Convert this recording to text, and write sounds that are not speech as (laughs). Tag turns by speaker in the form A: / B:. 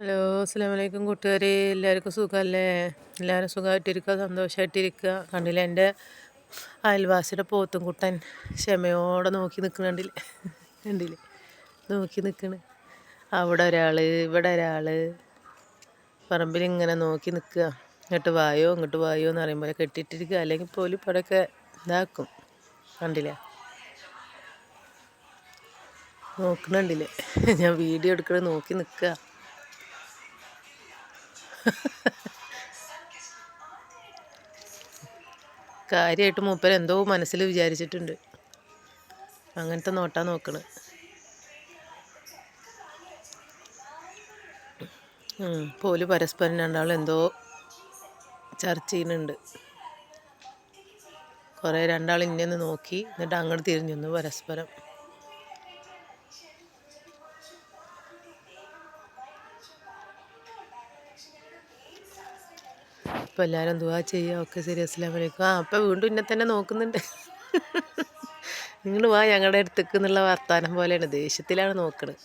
A: Hello അസ്സാം വലൈക്കും കൂട്ടുകാരെ. എല്ലാവർക്കും സുഖമല്ലേ? എല്ലാവരും സുഖമായിട്ടിരിക്കുക സന്തോഷമായിട്ടിരിക്കുക. കണ്ടില്ല എന്റെ അയൽവാസിയുടെ പോത്തും കുട്ടൻ ക്ഷമയോടെ നോക്കി നിൽക്കണ കണ്ടില്ലേ? കണ്ടില്ലേ? നോക്കി നിൽക്കണ്. അവിടെ ഒരാൾ ഇവിടെ ഒരാൾ പറമ്പിൽ ഇങ്ങനെ നോക്കി നിൽക്കുക. ഇങ്ങോട്ട് വായോ ഇങ്ങോട്ട് വായോ എന്ന് പറയുമ്പോൾ കെട്ടിയിട്ടിരിക്കുക. അല്ലെങ്കിൽ പോലും ഇപ്പോഴൊക്കെ ഇതാക്കും. കണ്ടില്ലേ? നോക്കണുണ്ടില്ലേ ഞാൻ വീഡിയോ എടുക്കണ നോക്കി നിൽക്കുക. കാര്യമായിട്ട് മൂപ്പർ എന്തോ മനസ്സിൽ വിചാരിച്ചിട്ടുണ്ട്. അങ്ങനത്തെ നോട്ടാ നോക്കണ്. പോൽ പരസ്പരം രണ്ടാളും എന്തോ ചർച്ച ചെയ്യുന്നുണ്ട്. കുറേ രണ്ടാൾ ഇന്നെ നോക്കി എന്നിട്ട് അങ്ങോട്ട് തിരിഞ്ഞു. പരസ്പരം. അപ്പോൾ എല്ലാവരും ദുവാ ചെയ്യുക ഓക്കെ ശരി അസ്സാം വലൈക്കും ആ അപ്പം വീണ്ടും ഇന്നെ തന്നെ നോക്കുന്നുണ്ട്. (laughs) നിങ്ങൾ വാ ഞങ്ങളുടെ അടുത്തേക്ക് എന്നുള്ള വർത്താനം പോലെയാണ്. ദേഷ്യത്തിലാണ് നോക്കുന്നത്